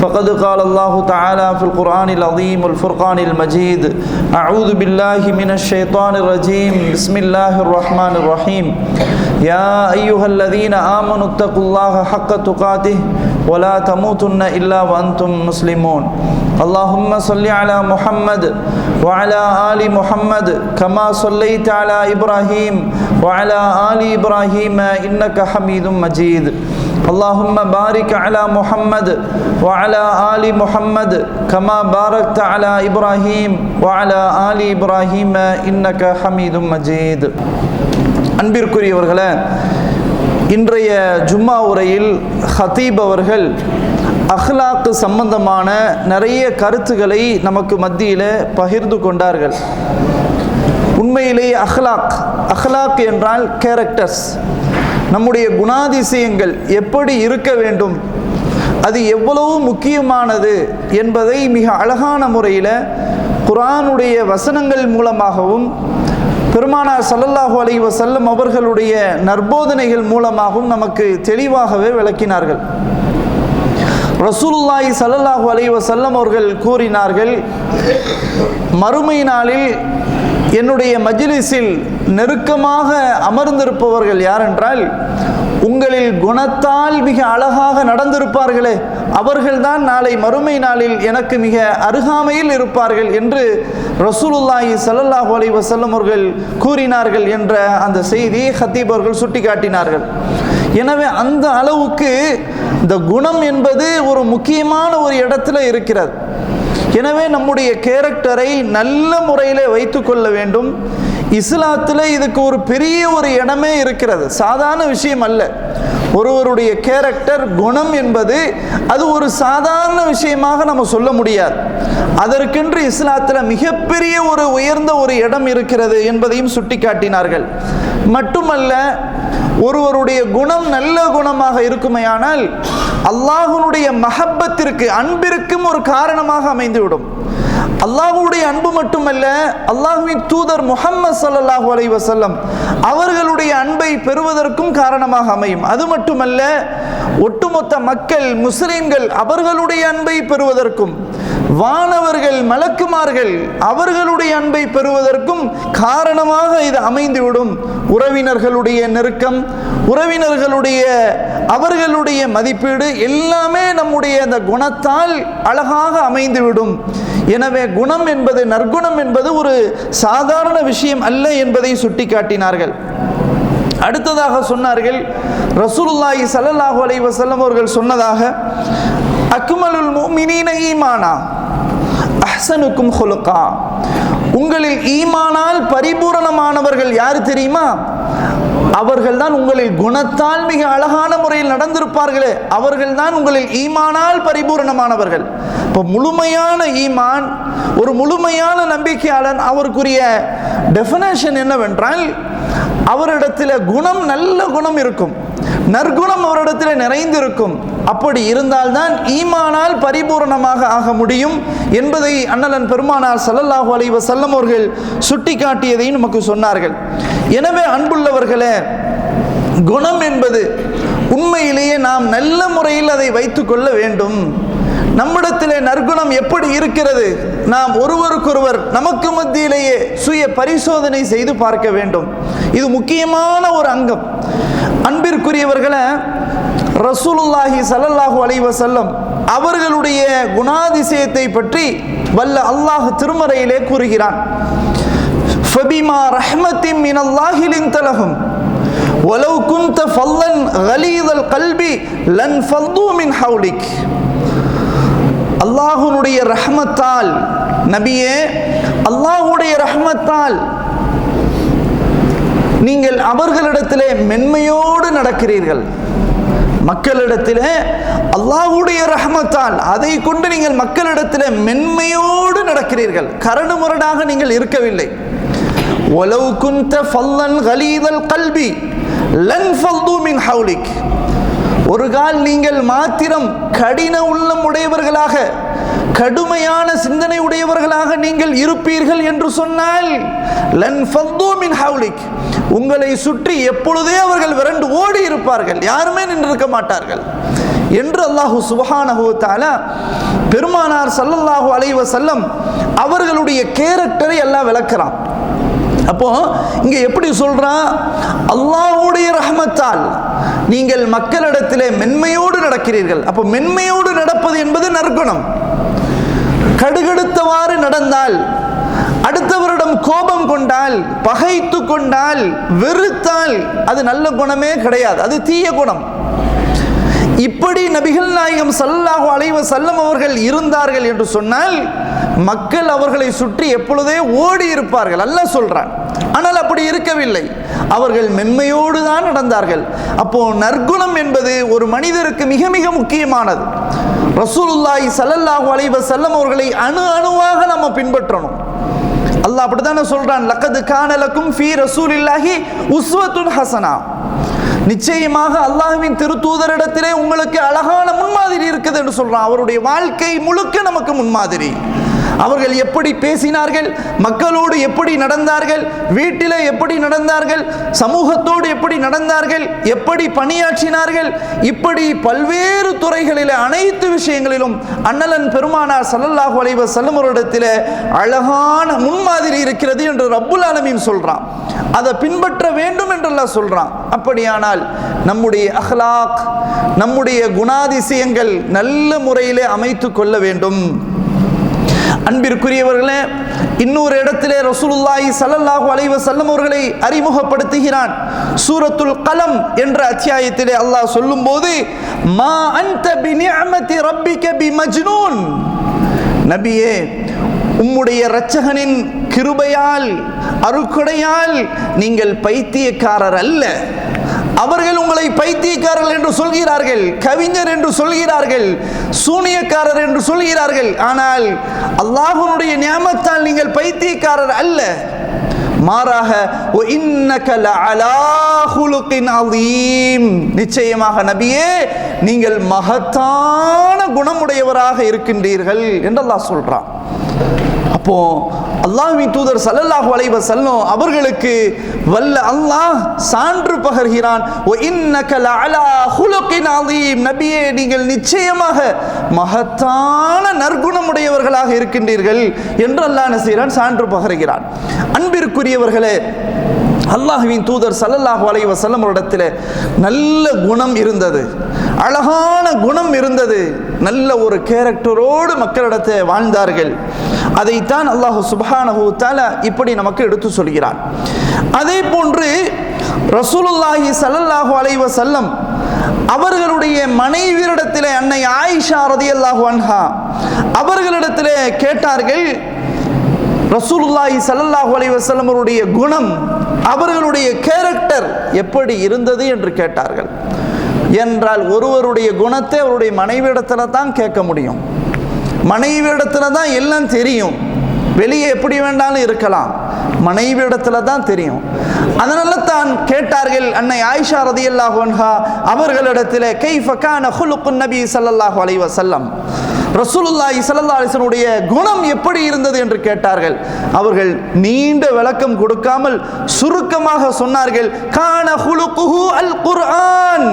فقد قال الله تعالى في القرآن العظيم والفرقان المجيد أعوذ بالله من الشيطان الرجيم. بسم الله الرحمن الرحيم. يا أيها الذين آمنوا اتقوا الله حق تقاته ولا تموتن إلا وأنتم مسلمون. اللهم صل على محمد وعلى آل محمد كما صليت على إبراهيم وعلى آل إبراهيم إنك حميد مجيد. اللهم بارك على محمد وعلى آل محمد كما باركت على إبراهيم وعلى آل إبراهيم إنك حميد مجيد அன்பிற்குரியவர்களே இன்றைய ஜும்மா உரையில் ஹத்தீப் அவர்கள் அஹ்லாக்கு சம்பந்தமான நிறைய கருத்துக்களை நமக்கு மத்தியில் பகிர்ந்து கொண்டார்கள் உண்மையிலேயே அஹ்லாக் அஹ்லாக் என்றால் கேரக்டர்ஸ் நம்முடைய குணாதிசயங்கள் எப்படி இருக்க வேண்டும்? அது எவ்வளவு முக்கியமானது என்பதை மிக அழகான முறையில் குரானுடைய வசனங்கள் மூலமாகவும் பெருமானார் சல்லல்லாஹு அலை வசல்லம் அவர்களுடைய நற்போதனைகள் மூலமாகவும் நமக்கு தெளிவாகவே விளக்கினார்கள். ரசூலுல்லாஹி சல்லல்லாஹு அலை வசல்லம் அவர்கள் கூறினார்கள் மறுமை நாளில் என்னுடைய மஜ்லிஸில் நெருக்கமாக அமர்ந்திருப்பவர்கள் யாரென்றால் உங்களில் குணத்தால் மிக அழகாக நடந்திருப்பார்களே அவர்கள்தான் நாளை மறுமை நாளில் எனக்கு மிக அருகாமையில் இருப்பார்கள் என்று ரசூலுல்லாஹி சல்லாஹூ அலி வசல்லம் அவர்கள் கூறினார்கள் என்ற அந்த செய்தியை ஹத்தீப் அவர்கள் சுட்டிக்காட்டினார்கள். எனவே அந்த அளவுக்கு இந்த குணம் என்பது ஒரு முக்கியமான ஒரு இடத்துல இருக்கிறது. எனவே நம்முடைய கேரக்டரை நல்ல முறையில் வைத்துக்கொள்ள வேண்டும். இஸ்லாத்தில் இதுக்கு ஒரு பெரிய ஒரு இடமே இருக்கிறது. சாதாரண விஷயம் அல்ல. ஒருவருடைய கேரக்டர் குணம் என்பது அது ஒரு சாதாரண விஷயமாக நம்ம சொல்ல முடியாது. அதற்கென்று இஸ்லாத்தில் மிகப்பெரிய ஒரு உயர்ந்த ஒரு இடம் இருக்கிறது என்பதையும் சுட்டிக்காட்டினார்கள். மட்டுமல்ல ஒருவருடைய குணம் நல்ல குணமாக இருக்குமையானால் அல்லாஹனுடைய மஹப்பத்திற்கு அன்பிற்கும் ஒரு காரணமாக அமைந்துவிடும். அல்லாஹுடைய அன்பு மட்டுமல்ல அல்லாஹுவின் தூதர் முகம்மது சல்லாஹூ அலை வசல்லம் அவர்களுடைய அன்பை பெறுவதற்கும் காரணமாக அமையும். அது மட்டுமல்ல ஒட்டுமொத்த மக்கள் முஸ்லிம்கள் அவர்களுடைய அன்பை பெறுவதற்கும் வானவர்கள் மலக்குமார்கள் அவர்களுடைய அன்பை பெறுவதற்கும் காரணமாக இது அமைந்துவிடும். உறவினர்களுடைய நெருக்கம் உறவினர்களுடைய அவர்களுடைய மதிப்பீடு எல்லாமே நம்முடைய அந்த குணத்தால் அழகாக அமைந்துவிடும். எனவே குணம் என்பது நற்குணம் என்பது ஒரு சாதாரண விஷயம் அல்ல என்பதை சுட்டிக்காட்டினார்கள். அடுத்ததாக சொன்னார்கள் ரசூலுல்லாஹி சல்லல்லாஹு அலை வசல்லம் அவர்கள் சொன்னதாக அக்மலுல் முமினீன ஈமானா? அஹ்சனுக்கும் ஹொலுக்கா. உங்களில் ஈமானால் பரிபூரணமானவர்கள் யார் தெரியுமா? அவர்கள் தான் உங்களில் குணத்தால் மிக அழகான முறையில் நடந்திருப்பார்களே. அவர்கள் தான் உங்களில் ஈமானால் பரிபூரணமானவர்கள். இப்போ முழுமையான ஈமான் ஒரு முழுமையான நம்பிக்கையாளன் அவருக்குரிய டெஃபினேஷன் என்னவென்றால் அவரிடத்தில் குணம் நல்ல குணம் இருக்கும். நற்குணம் அவரிடத்தில் நிறைந்திருக்கும். அப்படி இருந்தால்தான் ஈமானால் பரிபூரணமாக ஆக முடியும் என்பதை அண்ணலன் பெருமானார் சல்லல்லாஹு அலைவ செல்லம் அவர்கள் சுட்டி காட்டியதை நமக்கு சொன்னார்கள். எனவே அன்புள்ளவர்களே குணம் என்பது உண்மையிலேயே நாம் நல்ல முறையில் அதை வைத்துக்கொள்ள வேண்டும். நம்மிடத்திலே நற்குணம் எப்படி இருக்கிறது? நாம் ஒருவருக்கொருவர் நமக்கு மத்தியிலேயே சுய பரிசோதனை செய்து பார்க்க வேண்டும். இது முக்கியமான ஒரு அங்கம். அன்பிற்குரியவர்களை ரசூலுல்லாஹி சல்லல்லாஹு அலைவ செல்லம் அவர்களுடைய குணாதிசயத்தை பற்றி வல்ல அல்லாஹ் திருமறையிலே கூறுகிறான். ஃபபிமா ரஹ்மத்தின் மினல்லாஹிலின் தலகும் ஒலவு குந்த ஃபல்லன் கலீதல் கல்வி லன் ஃபல்து மின் ஹவுலிக் அல்லாஹுனுடைய ரஹ்மத்தால் நபியே அல்லாஹுடைய ரஹ்மத்தால் நீங்கள் அவர்களிடத்திலே மென்மையோடு நடக்கிறீர்கள். மக்களிடத்திலே அல்லாஹுடைய ரஹமத்தால் அதை கொண்டு நீங்கள் மக்களிடத்திலே மென்மையோடு நடக்கிறீர்கள். கரடுமுரடாக நீங்கள் இருக்கவில்லை. ஒலவு குந்த ஃபல்லன் கலீதல் கல்வி லன் ஃபல்து மின் ஹவுலிக் ஒரு கால் நீங்கள் மாத்திரம் கடின உள்ளம் உடையவர்களாக கடுமையான சிந்தனை உடையவர்களாக நீங்கள் இருப்பீர்கள் என்று சொன்னால் லன் ஃபல்து மின் ஹவுலிக். உங்களை சுற்றி எப்பொழுதே அவர்கள் விரண்டு ஓடி இருப்பார்கள். யாருமே நின்றிருக்க மாட்டார்கள். என்று அல்லாஹு சுபஹானஹு பெருமானார் சல்லல்லாஹு அலைவ செல்லம் அவர்களுடைய கேரக்டரை எல்லாம் விளக்குறான். அப்போ இங்க எப்படி சொல்றான்? அல்லாஹ்வுடைய ரஹமத்தால் நீங்கள் மக்களிடத்திலே மென்மையோடு நடக்கிறீர்கள். அப்போ மென்மையோடு நடப்பது என்பது நற்குணம். கடுகடுத்தவாறு நடந்தால் அடுத்தவரிடம் கோபம் கொண்டால் பகைத்து கொண்டால் வெறுத்தால் அது நல்ல குணமே கிடையாது. அது தீய குணம். இப்படி நபிகள் நாயகம் சல்லாஹு அலைவ செல்லம் அவர்கள் இருந்தார்கள் என்று சொன்னால் மக்கள் அவர்களை சுற்றி எப்பொழுதே ஓடி இருப்பார்கள். அல்ல சொல்றான். ஆனால் அப்படி இருக்கவில்லை. அவர்கள் மென்மையோடு தான் நடந்தார்கள். அப்போ நற்குணம் என்பது ஒரு மனிதருக்கு மிக மிக முக்கியமானது. ரசூலுல்லாய் சல்லல்லாஹு அலைவ செல்லம் அவர்களை அணு அணுவாக நம்ம பின்பற்றணும். அல்லாஹ் அப்படித்தானே சொல்றான். லக்கது கானலக்கும் ஃபி ரசூலில்லாஹி உஸ்வத்துன் ஹசனா. நிச்சயமாக அல்லாஹ்வின் திருத்தூதரிடத்திலே உங்களுக்கு அழகான முன்மாதிரி இருக்குது என்று சொல்றான். அவருடைய வாழ்க்கை முழுக்க நமக்கு முன்மாதிரி. அவர்கள் எப்படி பேசினார்கள்? மக்களோடு எப்படி நடந்தார்கள்? வீட்டில் எப்படி நடந்தார்கள்? சமூகத்தோடு எப்படி நடந்தார்கள்? எப்படி பணியாற்றினார்கள்? இப்படி பல்வேறு துறைகளில் அனைத்து விஷயங்களிலும் அண்ணலன் பெருமானார் சல்லல்லாஹு அலைவ செல்லுமரிடத்தில் அழகான முன்மாதிரி இருக்கிறது என்று ரப்புல் ஆலமீன் சொல்கிறான் அதை பின்பற்ற வேண்டும் என்றெல்லாம் சொல்கிறான் அப்படியானால் நம்முடைய அஹ்லாக் நம்முடைய குணாதிசயங்கள் நல்ல முறையிலே அமைத்து கொள்ள வேண்டும். அன்பிற்குரியவர்களே இன்னொரு இடத்திலே ரசூலுல்லாஹி சல்லல்லாஹு அலைஹி வஸல்லம் அவர்களை அறிமுகப்படுத்துகிறான். சூரத்துல் கலம் என்ற அத்தியாயத்திலே அல்லாஹ் சொல்லும்போது மா அன்த பிநிஅமதி ரப்பிக பிமஜ்னூன். நபியே உம்முடைய இரட்சகனின் கிருபையால் அருக்குடையால் நீங்கள் பைத்தியக்காரர் அல்ல. அவர்கள் உங்களை பைத்தியக்காரர்கள் என்று சொல்கிறார்கள் கவிஞர் என்று சொல்கிறார்கள் சூனியக்காரர் என்று சொல்கிறார்கள். ஆனால் அல்லாஹனுடைய நியமத்தால் நீங்கள் பைத்தியக்காரர் அல்ல. மாறாக ஓ இன்னக லஅலா நிச்சயமாக நபியே நீங்கள் மகத்தான குணமுடையவராக இருக்கின்றீர்கள் என்றெல்லாம் சொல்றான். அப்போ அல்லாஹ்வின் தூதர் சல்லல்லாஹு அலைஹி வஸல்லம் அவர்களுக்கு வல்ல அல்லாஹ் சான்று பகர்கிறான். "ஒ இன்னக லஅலா ஹுலுகின் அலீம். நபியே நீங்கள் நிச்சயமாக மகத்தான நற்குணமுடையவர்களாக இருக்கின்றீர்கள் என்று அல்லாஹ் என்ன செய்கிறான் சான்று பகர்கிறான். அன்பிற்குரியவர்களே அல்லாஹ்வின் தூதர் சல்லல்லாஹு அலைஹி வஸல்லம் இடத்துல நல்ல குணம் இருந்தது. அழகான குணம் இருந்தது. நல்ல ஒரு கேரக்டரோடு மக்களிடத்தை வாழ்ந்தார்கள். அதைத்தான் அல்லாஹு சுப்ஹானஹு தஆலா இப்படி நமக்கு எடுத்து சொல்கிறான். அதே போன்று ரசூலுல்லாஹி சல்லல்லாஹு அலைவ செல்லம் அவர்களுடைய மனைவியரிடத்திலே அன்னை ஆயிஷா ரதியல்லாஹு அன்ஹா அவர்களிடத்திலே கேட்டார்கள் ரசூலுல்லாஹி சல்லல்லாஹு அலைவ செல்லம் அவருடைய குணம் அவர்களுடைய கேரக்டர் எப்படி இருந்தது என்று கேட்டார்கள். என்றால் ஒருவருடைய குணத்தை அவருடைய மனைவியிடத்தில் தான் கேட்க முடியும். மனைவி இடத்துல தான் எல்லாம் தெரியும். வெளியே எப்படி வேண்டாலும் இருக்கலாம். மனைவி இடத்துல தான் தெரியும். அதனால தான் கேட்டார்கள் அன்னை ஆயிஷா ரதியல்லாஹு அன்ஹா அவர்களிடத்தில் கைஃப கான ஹுலுக்குன் நபி சல்லாஹு அலை வசல்லம் ரசூலுல்லாஹி ஸல்லல்லாஹு அலைஹி குணம் எப்படி இருந்தது என்று கேட்டார்கள். அவர்கள் நீண்ட விளக்கம் கொடுக்காமல் சுருக்கமாக சொன்னார்கள் கான ஹுலுக்குஹு அல் குர்ஆன்.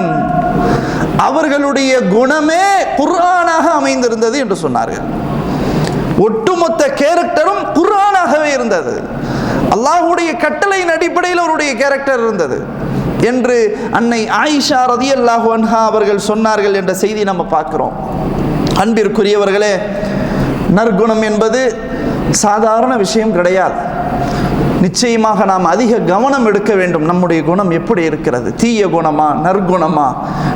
அவர்களுடைய குணமே குர்ஆனாக அமைந்திருந்தது என்று சொன்னார்கள். ஒட்டுமொத்த கேரக்டரும் குர்ஆனாகவே இருந்தது. அல்லாஹ்வுடைய கட்டளையின் அடிப்படையில் அவருடைய கேரக்டர் இருந்தது என்று அன்னை ஆயிஷா ரதியல்லாஹு அன்ஹா அவர்கள் சொன்னார்கள் என்ற செய்தி நம்ம பார்க்கிறோம். அன்பிற்குரியவர்களே நற்குணம் என்பது சாதாரண விஷயம் கிடையாது. நிச்சயமாக நாம் அதிக கவனம் எடுக்க வேண்டும். நம்முடைய குணம் எப்படி இருக்கிறது? தீய குணமா? நற்குணமா?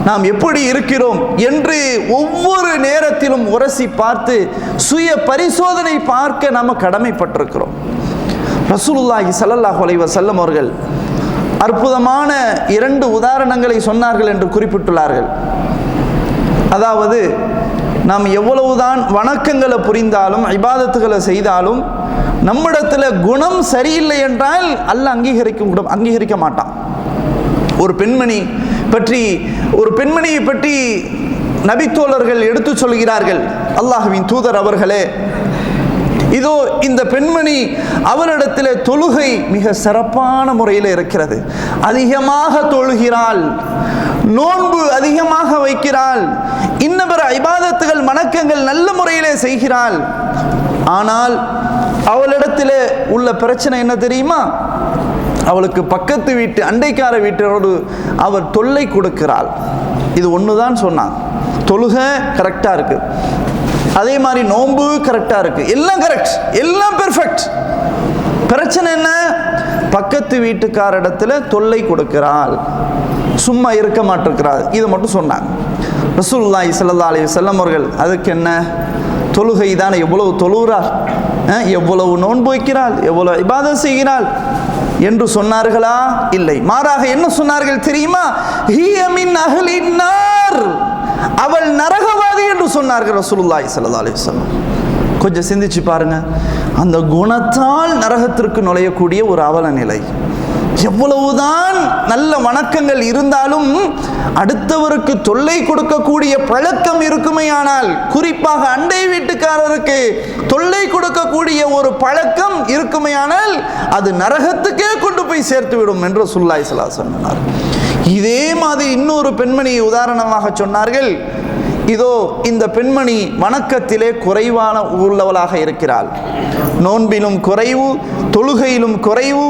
நாம் எப்படி இருக்கிறோம் என்று ஒவ்வொரு நேரத்திலும் உரசி பார்த்து சுய பரிசோதனை பார்க்க நாம் கடமைப்பட்டிருக்கிறோம். ரசூலுல்லாஹி சல்லல்லாஹ் அலைஹி செல்லம் அவர்கள் அற்புதமான இரண்டு உதாரணங்களை சொன்னார்கள் என்று குறிப்பிட்டுள்ளார்கள். அதாவது நாம் எவ்வளவுதான் வணக்கங்களை புரிந்தாலும் இபாதத்துகளை செய்தாலும் நம்மிடத்தில் குணம் சரியில்லை என்றால் அல்ல அங்கீகரிக்க அங்கீகரிக்க மாட்டான். ஒரு பெண்மணி பற்றி ஒரு பெண்மணியை பற்றி நபித்தோழர்கள் எடுத்து சொல்கிறார்கள். அல்லாஹுவின் தூதர் அவர்களே இதோ இந்த பெண்மணி அவரிடத்தில் தொழுகை மிக சிறப்பான முறையில் இருக்கிறது. அதிகமாக தொழுகிறாள் நோன்பு அதிகமாக வைக்கிறாள் இன்னபிற ஐபாதத்துகள் மணக்கங்கள் நல்ல முறையிலே செய்கிறாள். ஆனால் அவளிடத்தில் உள்ள பிரச்சனை என்ன தெரியுமா? அவளுக்கு பக்கத்து வீட்டு அண்டைக்கார வீட்டினோடு அவர் தொல்லை கொடுக்கிறாள். இது ஒன்று தான் சொன்னான் தொழுகை கரெக்டாக இருக்கு. அதே மாதிரி நோன்பு கரெக்டாக இருக்கு. எல்லாம் கரெக்ட் எல்லாம் பெர்ஃபெக்ட் பிரச்சனை என்ன? பக்கத்து வீட்டுக்காரிடத்துல தொல்லை கொடுக்கிறாள். சும்மா இருக்க மாட்டிருக்கிறாள். இதை மட்டும் சொன்னாங்க. ரசூல்லாய் ஸல்லல்லாஹு அலைஹி வஸல்லம் அவர்கள் அதுக்கு என்ன? தொழுகை தானே எவ்வளவு தொழுகிறார்? எவ்வளவு நோன்பு வைக்கிறாள் எவ்வளவு இபாதம் செய்கிறாள் என்று சொன்னார்களா? இல்லை. மாறாக என்ன சொன்னார்கள் தெரியுமா? ஹியமின் மின் அவள் நரகவாதி என்று சொன்னார்கள் ரசூலுல்லாஹி ஸல்லல்லாஹு அலைஹி வஸல்லம். கொஞ்சம் சிந்திச்சு பாருங்க. அந்த குணத்தால் நரகத்திற்கு நுழையக்கூடிய ஒரு அவல நிலை எவ்வளவுதான் நல்ல வணக்கங்கள் இருந்தாலும் அடுத்தவருக்கு தொல்லை கொடுக்கக்கூடிய பழக்கம் இருக்குமையானால் குறிப்பாக அண்டை வீட்டுக்காரருக்கு தொல்லை கொடுக்கக்கூடிய ஒரு பழக்கம் இருக்குமையானால் அது நரகத்துக்கே கொண்டு போய் சேர்த்து விடும் என்று சுல்லாய் சலா சொன்னார். இதே மாதிரி இன்னொரு பெண்மணியை உதாரணமாக சொன்னார்கள். இதோ இந்த பெண்மணி வணக்கத்திலே குறைவான உள்ளவளாக இருக்கிறாள். நோன்பிலும் குறைவு தொழுகையிலும் குறைவு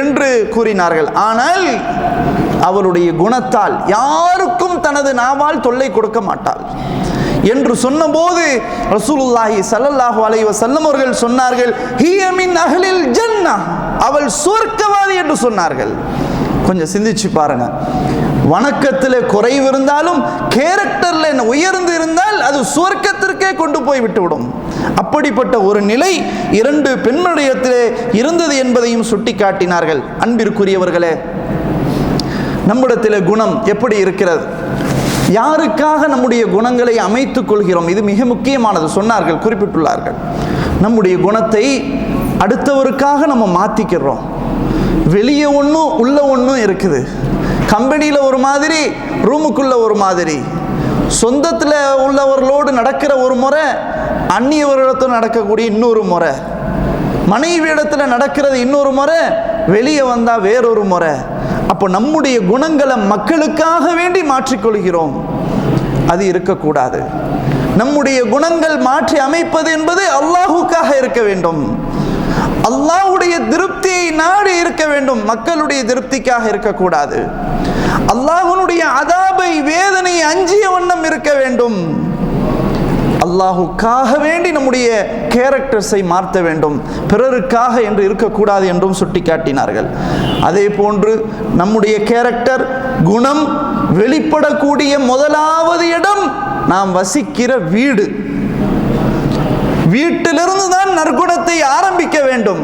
என்று கூறினார்கள். ஆனால் அவளுடைய குணத்தால் யாருக்கும் தனது நாவால் தொல்லை கொடுக்க மாட்டாள். என்று சொன்னபோது ரசூலுல்லாஹி சல்லல்லாஹு அலைஹி வஸல்லம் அவர்கள் சொன்னார்கள் ஹிய மின் அஹ்லில் அவள் சொர்க்கவாதி என்று சொன்னார்கள். கொஞ்சம் சிந்திச்சு பாருங்க. வணக்கத்தில் குறைவு இருந்தாலும் கேரக்டரில் என்ன உயர்ந்து இருந்தால் அது சுவர்க்கத்திற்கே கொண்டு போய் விட்டுவிடும். அப்படிப்பட்ட ஒரு நிலை இரண்டு பெண்ணுடையத்திலே இருந்தது என்பதையும் சுட்டிக்காட்டினார்கள். அன்பிற்குரியவர்களே நம்மிடத்தில் குணம் எப்படி இருக்கிறது? யாருக்காக நம்முடைய குணங்களை அமைத்துக் கொள்கிறோம்? இது மிக முக்கியமானது சொன்னார்கள் குறிப்பிட்டுள்ளார்கள். நம்முடைய குணத்தை அடுத்தவருக்காக நம்ம மாற்றிக்கிறோம் வெளியே ஒன்றும் உள்ள ஒன்றும் இருக்குது. கம்பெனியில் ஒரு மாதிரி ரூமுக்குள்ள ஒரு மாதிரி. சொந்தத்தில் உள்ளவர்களோடு நடக்கிற ஒரு முறை அந்நியவரிடத்தில் நடக்கக்கூடிய இன்னொரு முறை. மனைவி இடத்துல நடக்கிறது இன்னொரு முறை வெளியே வந்தால் வேறொரு முறை. அப்போ நம்முடைய குணங்களை மக்களுக்காக வேண்டி மாற்றிக்கொள்கிறோம். அது இருக்கக்கூடாது. நம்முடைய குணங்கள் மாற்றி அமைப்பது என்பது அல்லாஹுக்காக இருக்க வேண்டும். அல்லாஹ்வுடைய திருப்தியை நாடி இருக்க வேண்டும். மக்களுடைய திருப்திக்காக இருக்கக்கூடாது. அல்லாஹனுடைய அதாபை வேதனை அஞ்சிய வண்ணம் இருக்க வேண்டும். அல்லாஹுக்காக வேண்டி நம்முடைய கேரக்டர்ஸை மாற்ற வேண்டும் பிறருக்காக என்று இருக்கக்கூடாது என்றும் சுட்டிக்காட்டினார்கள். அதே போன்று நம்முடைய கேரக்டர் குணம் வெளிப்படக்கூடிய முதலாவது இடம் நாம் வசிக்கிற வீடு. வீட்டிலிருந்து தான் நற்குணத்தை ஆரம்பிக்க வேண்டும்.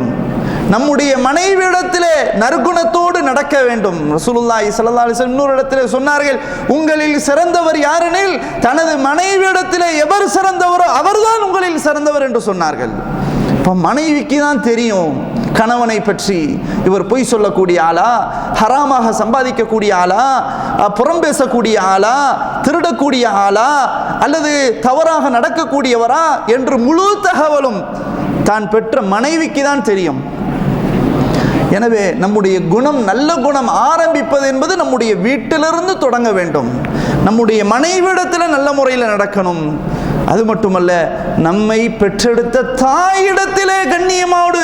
நம்முடைய மனைவியிடத்திலே நற்குணத்தோடு நடக்க வேண்டும். ரசூலுல்லாஹி ஸல்லல்லாஹு அலைஹி வஸல்லம் இன்னொரு இடத்திலே சொன்னார்கள் உங்களில் சிறந்தவர் யாரெனில் தனது மனைவியிடத்திலே எவர் சிறந்தவரோ அவர்தான் உங்களில் சிறந்தவர் என்று சொன்னார்கள். இப்போ மனைவிக்கு தான் தெரியும் கணவனை பற்றி. இவர் பொய் சொல்லக்கூடிய ஆளா ஹராமாக சம்பாதிக்கக்கூடிய ஆளா புறம் பேசக்கூடிய ஆளா திருடக்கூடிய ஆளா அல்லது தவறாக நடக்கக்கூடியவரா என்று முழு தகவலும் தான் பெற்ற மனைவிக்கு தான் தெரியும். எனவே நம்முடைய குணம் நல்ல குணம் ஆரம்பிப்பது என்பது நம்முடைய வீட்டிலிருந்து தொடங்க வேண்டும். நம்முடைய மனைவிடத்தில் நல்ல முறையில் நடக்கணும். அது மட்டுமல்ல நம்மை பெற்றெடுத்த தாயிடத்திலே கண்ணியமோடு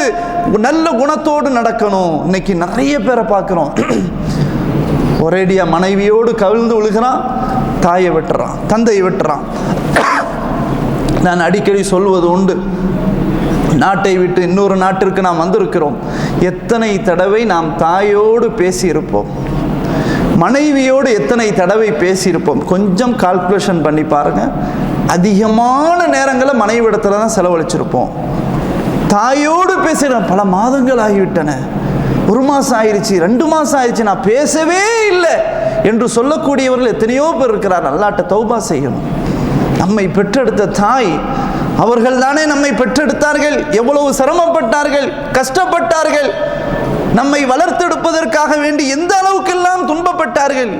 நல்ல குணத்தோடு நடக்கணும். இன்னைக்கு நிறைய பேரை பார்க்குறோம். ஒரேடியா மனைவியோடு கவிழ்ந்து விழுகிறான் தாயை வெட்டுறான் தந்தையை வெட்டுறான். நான் அடிக்கடி சொல்வது உண்டு. நாட்டை விட்டு இன்னொரு நாட்டிற்கு நாம் வந்திருக்கிறோம். எத்தனை தடவை நாம் தாயோடு பேசியிருப்போம். மனைவியோடு எத்தனை தடவை பேசியிருப்போம். கொஞ்சம் கால்குலேஷன் பண்ணி பாருங்க. அதிகமான நேரங்களை மனைவி இடத்துல தான் செலவழிச்சிருப்போம். தாயோடு பேசுகிற பல மாதங்கள் ஆகிவிட்டன. ஒரு மாதம் ஆயிடுச்சு ரெண்டு மாதம் ஆயிடுச்சு நான் பேசவே இல்லை என்று சொல்லக்கூடியவர்கள் எத்தனையோ பேர் இருக்கிறார். நல்லாட்ட தௌபா செய்யணும். நம்மை பெற்றெடுத்த தாய் அவர்கள் தானே நம்மை பெற்றெடுத்தார்கள். எவ்வளவு சிரமப்பட்டார்கள் கஷ்டப்பட்டார்கள். நம்மை வளர்த்தெடுப்பதற்காக வேண்டி எந்த அளவுக்கெல்லாம் துன்பப்பட்டார்கள்.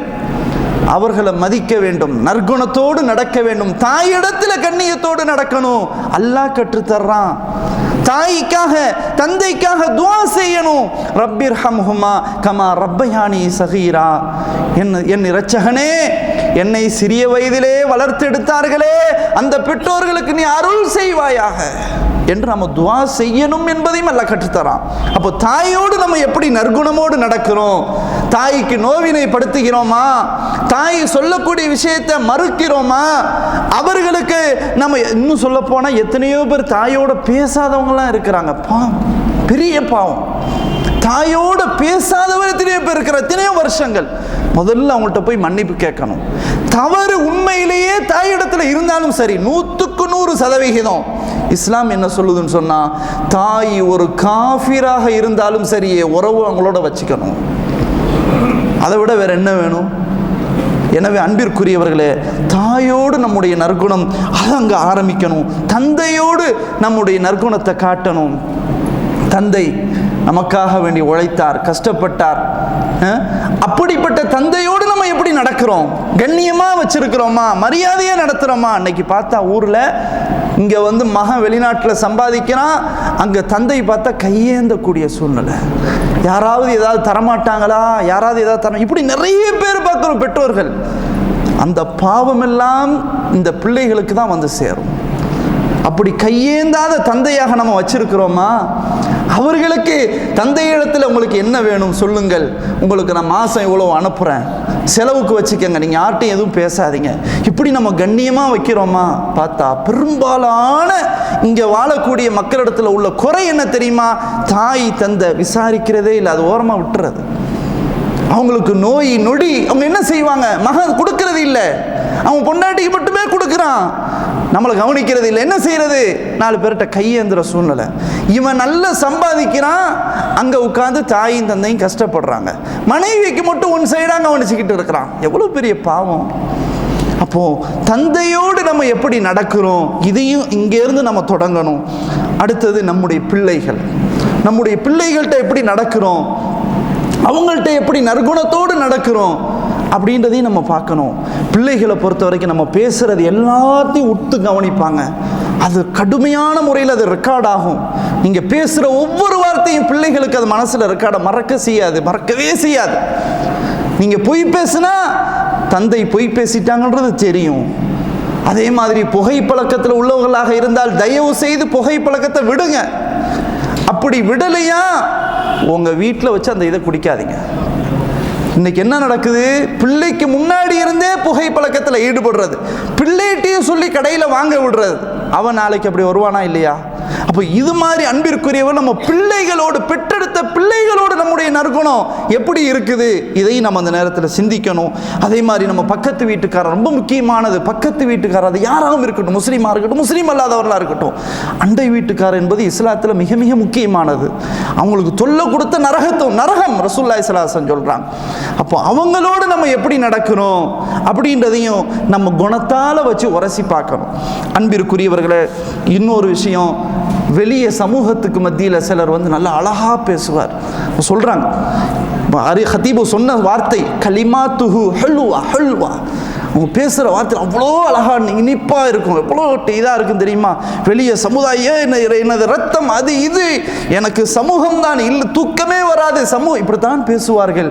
அவர்களை மதிக்க வேண்டும் நற்குணத்தோடு நடக்க வேண்டும். தாயிடத்தில் கண்ணியத்தோடு நடக்கணும். அல்லாஹ் கற்றுத்தர்றான். தாய்க்காக தந்தைக்காக துவா செய்யணும். ரப்பிர் ஹம்ஹுமா கமா ரப்பயானி சகீரா. என் என் இரட்சகனே என்னை சிறிய வயதிலே வளர்த்தெடுத்தார்களே அந்த பெற்றோர்களுக்கு நீ அருள் செய்வாயாக என்று நம்ம துவா செய்யணும் என்பதையும் அல்ல கற்றுத்தரான். அப்போ தாயோடு நம்ம எப்படி நற்குணமோடு நடக்கிறோம்? தாய்க்கு நோவினை படுத்துகிறோமா? தாய் சொல்லக்கூடிய விஷயத்தை மறுக்கிறோமா? அவர்களுக்கு நம்ம இன்னும் சொல்ல போனால் எத்தனையோ பேர் தாயோட பேசாதவங்களாம் இருக்கிறாங்க. பாவம் பெரிய பாவம். தாயோடு பேசாதவர் எத்தனையோ பேர் இருக்கிற எத்தனையோ வருஷங்கள். முதல்ல அவங்கள்ட்ட போய் மன்னிப்பு கேட்கணும். தவறு உண்மையிலேயே தாயிடத்தில் இருந்தாலும் சரி நூற்றுக்கு நூறு சதவிகிதம். இஸ்லாம் என்ன சொல்லுதுன்னு சொன்னால் தாய் ஒரு காஃபிராக இருந்தாலும் சரியே உறவு அவங்களோட வச்சுக்கணும். அதை விட வேற என்ன வேணும்? எனவே அன்பிற்குரியவர்களே தாயோடு நம்முடைய நற்குணம் அதை அங்கே ஆரம்பிக்கணும். தந்தையோடு நம்முடைய நற்குணத்தை காட்டணும். தந்தை நமக்காக வேண்டி உழைத்தார் கஷ்டப்பட்டார். அப்படிப்பட்ட தந்தையோடு நம்ம எப்படி நடக்கிறோம்? கண்ணியமா வச்சிருக்கிறோமா? மரியாதையா நடத்துறோமா? அன்னைக்கு பார்த்தா ஊர்ல இங்க வந்து மகன் வெளிநாட்டில் சம்பாதிக்கிறான். அங்க தந்தை பார்த்தா கையேந்தக்கூடிய சூழ்நிலை. யாராவது ஏதாவது தரமாட்டாங்களா? யாராவது ஏதாவது தர இப்படி நிறைய பேர் பார்க்குறோம் பெற்றோர்கள். அந்த பாவமெல்லாம் இந்த பிள்ளைகளுக்கு தான் வந்து சேரும். அப்படி கையேந்தாத தந்தையாக நம்ம வச்சிருக்கிறோமா? அவர்களுக்கு தந்தையிடத்தில் உங்களுக்கு என்ன வேணும் சொல்லுங்கள். உங்களுக்கு நான் மாதம் இவ்வளோ அனுப்புகிறேன் செலவுக்கு வச்சுக்கோங்க. நீங்கள் யார்ட்டையும் எதுவும் பேசாதீங்க. இப்படி நம்ம கண்ணியமாக வைக்கிறோமா? பார்த்தா பெரும்பாலான இங்கே வாழக்கூடிய மக்களிடத்தில் உள்ள குறை என்ன தெரியுமா? தாய் தந்தை விசாரிக்கிறதே இல்லை. அது ஓரமாக விட்டுறது. அவங்களுக்கு நோய் நொடி அவங்க என்ன செய்வாங்க? மகன் கொடுக்கறது இல்லை. அவன் பொண்டாட்டிக்கு மட்டுமே கொடுக்குறான். நம்மளை கவனிக்கிறது இல்லை. என்ன செய்யறது? நாலு பேர்கிட்ட கையேந்துற சூழ்நிலை. இவன் நல்லா சம்பாதிக்கிறான். அங்கே உட்காந்து தாயும் தந்தையும் கஷ்டப்படுறாங்க. மனைவிக்கு மட்டும் ஒன் சைடாக கவனிச்சுக்கிட்டு இருக்கிறான். எவ்வளோ பெரிய பாவம். அப்போ தந்தையோடு நம்ம எப்படி நடக்கிறோம்? இதையும் இங்கேருந்து நம்ம தொடங்கணும். அடுத்தது நம்முடைய பிள்ளைகள். நம்முடைய பிள்ளைகள்கிட்ட எப்படி நடக்கிறோம்? அவங்கள்ட்ட எப்படி நற்குணத்தோடு நடக்கிறோம்? அப்படின்றதையும் நம்ம பார்க்கணும். பிள்ளைகளை பொறுத்த வரைக்கும் நம்ம பேசுகிறது எல்லாத்தையும் உத்து கவனிப்பாங்க. அது கடுமையான முறையில் அது ரெக்கார்ட் ஆகும். நீங்கள் பேசுகிற ஒவ்வொரு வார்த்தையும் பிள்ளைகளுக்கு அது மனசில் ரெக்கார்டை மறக்க செய்யாது மறக்கவே செய்யாது. நீங்கள் பொய் பேசுனா தந்தை பொய் பேசிட்டாங்கன்றது தெரியும். அதே மாதிரி புகைப்பழக்கத்தில் உள்ளவர்களாக இருந்தால் தயவு செய்து புகைப்பழக்கத்தை விடுங்க. அப்படி விடலையா? உங்கள் வீட்டில் வச்சு அந்த இதை குடிக்காதீங்க. இன்னைக்கு என்ன நடக்குது? பிள்ளைக்கு முன்னாடி இருந்தே புகைப்பழக்கத்தில் ஈடுபடுறது. பிள்ளைகிட்டையும் சொல்லி கடையில் வாங்க விடுறது. அவன் நாளைக்கு அப்படி வருவானா இல்லையா? அப்போ இது மாதிரி அன்பிற்குரியவர் நம்ம பிள்ளைகளோடு பெற்றெடுத்த பிள்ளைகளோடு நம்முடைய நற்குணம் எப்படி இருக்குது? இதையும் நம்ம அந்த நேரத்தில் சிந்திக்கணும். அதே மாதிரி நம்ம பக்கத்து வீட்டுக்காரர் ரொம்ப முக்கியமானது. பக்கத்து வீட்டுக்காரர் அது யாராகவும் இருக்கட்டும். முஸ்லீமாக இருக்கட்டும் முஸ்லீம் அல்லாதவர்களாக இருக்கட்டும். அண்டை வீட்டுக்காரர் என்பது இஸ்லாத்தில் மிக மிக முக்கியமானது. அவங்களுக்கு தொல்லை கொடுத்த நரகத்தும் நரகம் ரசூல்லா இஸ்லாசன் சொல்கிறாங்க அப்போ அவங்களோடு நம்ம எப்படி நடக்கணும்? அப்படின்றதையும் நம்ம குணத்தால் வச்சு உரசி பார்க்கணும். அன்பிற்குரியவர்களை இன்னொரு விஷயம். வெளியே சமூகத்துக்கு மத்தியில் சிலர் வந்து நல்லா அழகாக பேசுவார். சொல்கிறாங்க அரி ஹத்தீபு சொன்ன வார்த்தை கலிமா துஹு ஹல்வா ஹல்வா. அவங்க பேசுகிற வார்த்தை அவ்வளோ அழகாக இனிப்பாக இருக்கும். எவ்வளோ இதாக இருக்கும் தெரியுமா? வெளியே சமுதாயம் என்ன எனது ரத்தம் அது இது. எனக்கு சமூகம் தான் இல்லை தூக்கமே வராது. சமூகம் இப்படித்தான் பேசுவார்கள்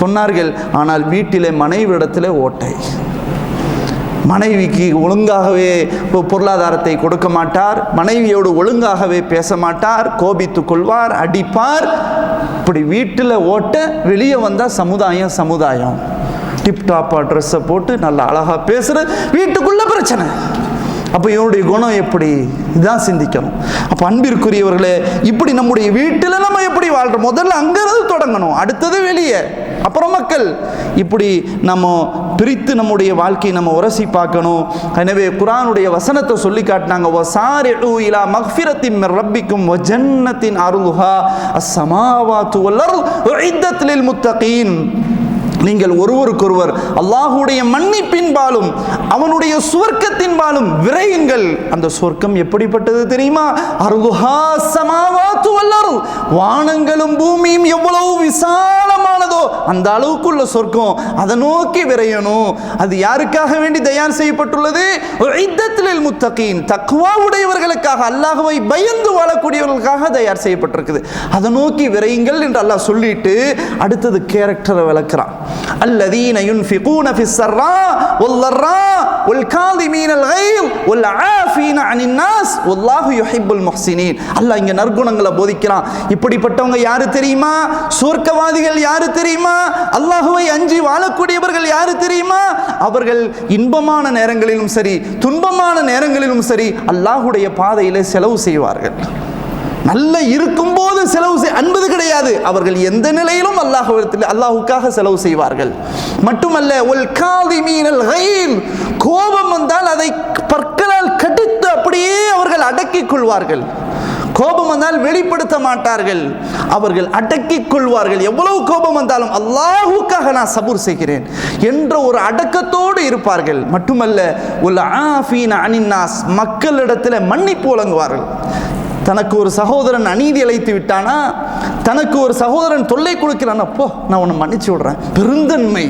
சொன்னார்கள். ஆனால் வீட்டிலே மனைவிடத்திலே ஓட்டை. மனைவிக்கு ஒழுங்காகவே பொருளாதாரத்தை கொடுக்க மாட்டார். மனைவியோடு ஒழுங்காகவே பேச மாட்டார். கோபித்துக் கொள்வார் அடிப்பார். இப்படி வீட்டில் ஓட்ட வெளியே வந்தால் சமுதாயம் சமுதாயம். டிப்டாப்பாக ட்ரெஸ்ஸை போட்டு நல்லா அழகாக பேசுகிற வீட்டுக்குள்ள பிரச்சனை. அப்போ இவனுடைய குணம் எப்படி? இதுதான் சிந்திக்கணும். அப்போ அன்பிற்குரியவர்களே இப்படி நம்முடைய வீட்டில் நம்ம எப்படி வாழ்கிறோம் முதல்ல அங்கேருந்து தொடங்கணும். அடுத்தது வெளியே. அப்புறம் மக்கள் இப்படி நம்ம பிரித்து நம்முடைய வாழ்க்கையை நம்ம உரசி பார்க்கணும். எனவே குரானுடைய வசனத்தை சொல்லி காட்டினாங்க. வசாரிஉ இலா மக்ஃபிரத்தின் மின் ரப்பிக்கும் வ ஜன்னத்தின் அருளுஹா அஸ்ஸமாவாத்து வல் அர்ள் உஇத்தத் லில் முத்தகீன். நீங்கள் ஒருவருக்கொருவர் அல்லாஹுடைய மன்னிப்பின்பாலும் அவனுடைய சுவர்க்கத்தின்பாலும் விரையுங்கள். அந்த சொர்க்கம் எப்படிப்பட்டது தெரியுமா? அருளுஹா சமாவாத்து வானங்களும் பூமியும் எவ்வளவு விசாலமானதோ அந்த அளவுக்குள்ள சொர்க்கம். அதை நோக்கி விரையணும். அது யாருக்காக வேண்டி தயார் செய்யப்பட்டுள்ளது? இத்தத்தில் முத்தகீன். தக்குவா உடையவர்களுக்காக அல்லாஹுவை பயந்து வாழக்கூடியவர்களுக்காக தயார் செய்யப்பட்டிருக்குது. அதை நோக்கி விரையுங்கள் என்று அல்லாஹ் சொல்லிட்டு அடுத்தது கேரக்டரை விளக்குறான். الذين ينفقون في السراء والضراء والكاظمين الغيظ والعافين عن الناس والله يحب المحسنين அல்லாஹ் இங்க நற்குணங்களை போதிக்கிறான் இப்படிப்பட்டவங்க யாரு தெரியுமா சொர்க்கவாதிகள் யாரு தெரியுமா அல்லாஹுவை அஞ்சி வாழக்கூடியவர்கள் யாரு தெரியுமா அவர்கள் இன்பமான நேரங்களிலும் சரி துன்பமான நேரங்களிலும் சரி அல்லாஹுடைய பாதையிலே செலவு செய்வார்கள் நல்ல இருக்கும்போது செலவு செய் அன்பது கிடையாது. அவர்கள் எந்த நிலையிலும் அல்லாஹுவிடத்தில் அல்லாஹுக்காக செலவு செய்வார்கள். மட்டுமல்ல ஒல் காதி மீனல் கோபம் வந்தால் அதை பற்களால் கடித்து அப்படியே அவர்கள் அடக்கிக் கொள்வார்கள். கோபம் வந்தால் வெளிப்படுத்த மாட்டார்கள். அவர்கள் அடக்கிக் கொள்வார்கள். எவ்வளவு கோபம் வந்தாலும் அல்லாஹுக்காக நான் சபூர் செய்கிறேன் என்ற ஒரு அடக்கத்தோடு இருப்பார்கள். மட்டுமல்ல உல் ஆஃபீன் அனின்னாஸ். மக்களிடத்தில் மன்னிப்பு வழங்குவார்கள். தனக்கு ஒரு சகோதரன் அநீதி அழைத்து விட்டானா? தனக்கு ஒரு சகோதரன் தொல்லை கொடுக்கிறான்? அப்போ நான் உன்னை மன்னிச்சு விடுறேன். பெருந்தன்மை.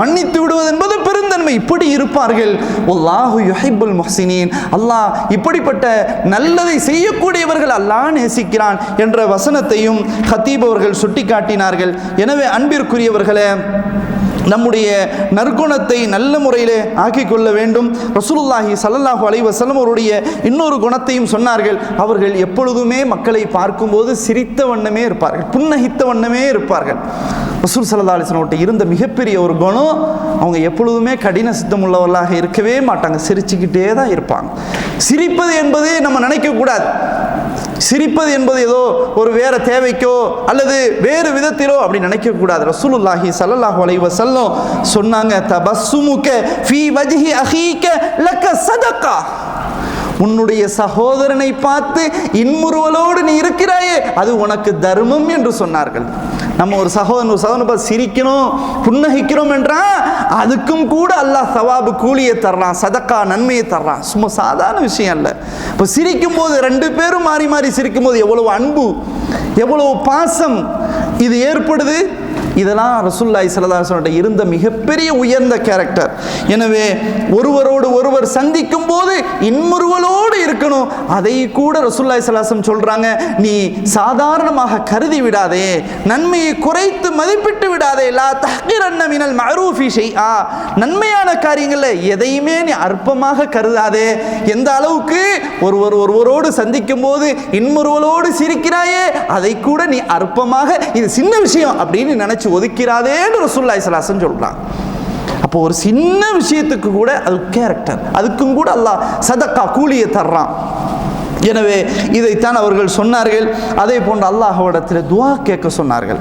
மன்னித்து விடுவது என்பது பெருந்தன்மை. இப்படி இருப்பார்கள். அல்லாஹு யுஹிப்புல் முஹ்சினீன். அல்லாஹ் இப்படிப்பட்ட நல்லதை செய்யக்கூடியவர்கள் அல்லாஹ் நேசிக்கிறான் என்ற வசனத்தையும் ஹத்தீப் அவர்கள் சுட்டிக்காட்டினார்கள். எனவே அன்பிற்குரியவர்களே நம்முடைய நற்குணத்தை நல்ல முறையில் ஆக்கிக்கொள்ள வேண்டும். ரசூலுல்லாஹி சல்லல்லாஹு அலைஹி அவருடைய இன்னொரு குணத்தையும் சொன்னார்கள். அவர்கள் எப்பொழுதுமே மக்களை பார்க்கும்போது சிரித்த வண்ணமே இருப்பார்கள். புன்னகித்த வண்ணமே இருப்பார்கள். ரசூல் சல்லா அலிஸ்லோட்ட இருந்த மிகப்பெரிய ஒரு குணம் அவங்க எப்பொழுதுமே கடின சித்தம் உள்ளவர்களாக இருக்கவே மாட்டாங்க. சிரிச்சுக்கிட்டே தான் இருப்பாங்க. சிரிப்பது என்பது நம்ம நினைக்கக்கூடாது. சிரிப்பது என்பது ஏதோ ஒரு வேற தேவைக்கோ அல்லது வேறு விதத்திலோ அப்படி நினைக்க கூடாது. ரசூலுல்லாஹி ஸல்லல்லாஹு அலைஹி வஸல்லம் சொன்னாங்க தபஸ்ஸுமுக ஃபி வஜ்ஹி அஹீக லக்க சதகா. உன்னுடைய சகோதரனை பார்த்து இன்முறுவலோடு நீ இருக்கிறாயே அது உனக்கு தர்மம் என்று சொன்னார்கள். நம்ம ஒரு சகோதரன் ஒரு சகோதரன் பார்த்து சிரிக்கணும் புன்னகிக்கிறோம் என்றால் அதுக்கும் கூட அல்லாஹ் சவாபு கூலியை தர்றான் சதக்கா நன்மையை தர்றான். சும்மா சாதாரண விஷயம் இல்லை இப்போ சிரிக்கும் போது ரெண்டு பேரும் மாறி மாறி சிரிக்கும் போது எவ்வளவு அன்பு எவ்வளவு பாசம் இது ஏற்படுது? இதெல்லாம் ரசூல்லாய் சலதாசனோட இருந்த மிகப்பெரிய உயர்ந்த கேரக்டர் எனவே ஒருவரோடு ஒருவர் சந்திக்கும் போது இன்முறுவலோடு இருக்கணும். அதை கூட ரசூல்லாய் சலாசம் சொல்றாங்க நீ சாதாரணமாக கருதி விடாதே நன்மையை குறைத்து மதிப்பிட்டு விடாதே. லா தஹ்கிரன்ன மினல் மஅரூஃபி ஷைஆ. நன்மையான காரியங்களில் எதையுமே நீ அற்பமாக கருதாதே. எந்த அளவுக்கு ஒருவர் ஒருவரோடு சந்திக்கும் போது இன்முறுவலோடு சிரிக்கிறாயே அதை கூட நீ அற்பமாக இது சின்ன விஷயம் அப்படின்னு நினைச்சு ஒதுக்கிறாதேன்னு ரசூல்லா இஸ்லாசன் சொல்றான். அப்போ ஒரு சின்ன விஷயத்துக்கு கூட அது கேரக்டர் அதுக்கும் கூட அல்லாஹ் சதக்கா கூலியை தர்றான். எனவே இதைத்தான் அவர்கள் சொன்னார்கள். அதே போன்று அல்லாஹோடத்தில் துவா கேட்க சொன்னார்கள்.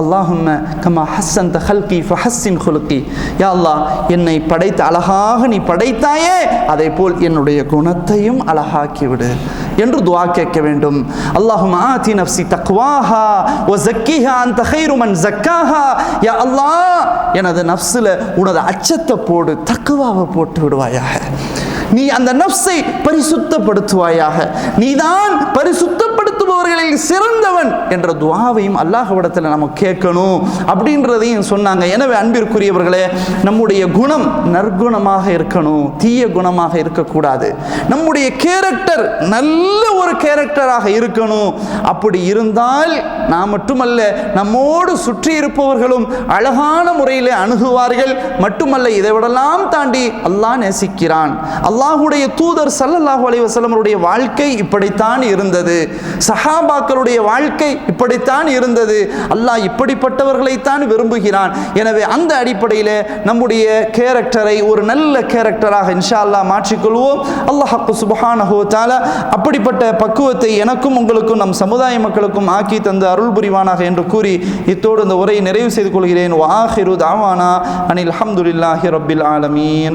அல்லாஹும்ம கமா ஹஸ்ஸன் ஹல்கி ஃபஹஸ்ஸின் ஹுலுக்கி. யா அல்லாஹ் என்னை படைத்த அழகாக நீ படைத்தாயே அதே போல் என்னுடைய குணத்தையும் அழகாக்கி விடு என்று துவா கேட்க வேண்டும். அல்லாஹும் ஆதி நஃப்சி தக்வாஹா ஓ ஜக்கிஹா அந்த ஹைருமன் ஜக்காஹா. யா அல்லாஹ் எனது நஃப்ஸில் உனது அச்சத்தை போடு தக்குவாவை போட்டு விடுவாயாக. நீ அந்த நப்சை பரிசுத்தப்படுத்துவாயாக. நீதான் பரிசுத்தப்படு பரிசுத்தப்படுத்துபவர்களில் சிறந்தவன் என்ற துவாவையும் அல்லாஹ்விடத்தில் நம்ம கேட்கணும் அப்படின்றதையும் சொன்னாங்க. எனவே அன்பிற்குரியவர்களே நம்முடைய குணம் நற்குணமாக இருக்கணும் தீய குணமாக இருக்கக்கூடாது. நம்முடைய கேரக்டர் நல்ல ஒரு கேரக்டராக இருக்கணும். அப்படி இருந்தால் நான் மட்டுமல்ல நம்மோடு சுற்றி இருப்பவர்களும் அழகான முறையில் அணுகுவார்கள். மட்டுமல்ல இதை விடலாம் தாண்டி அல்லாஹ் நேசிக்கிறான். அல்லாஹுடைய தூதர் சல்லல்லாஹு அலைவசலமருடைய வாழ்க்கை இப்படித்தான் இருந்தது. சஹாபாக்களுடைய வாழ்க்கை இப்படித்தான் இருந்தது. அல்லாஹ் இப்படிப்பட்டவர்களைத்தான் விரும்புகிறான். எனவே அந்த அடிப்படையில் நம்முடைய கேரக்டரை ஒரு நல்ல கேரக்டராக இன்ஷா அல்லாஹ் மாற்றிக்கொள்வோம். அல்லாஹ் சுபஹானஹு தஆலா அப்படிப்பட்ட பக்குவத்தை எனக்கும் உங்களுக்கும் நம் சமுதாய மக்களுக்கும் ஆக்கி தந்த அருள் புரிவானாக என்று கூறி இத்தோடு இந்த உரையை நிறைவு செய்து கொள்கிறேன். வாஹிரு தாவானா அனில் அஹமதுல்லாஹி ரபில் ஆலமீன்.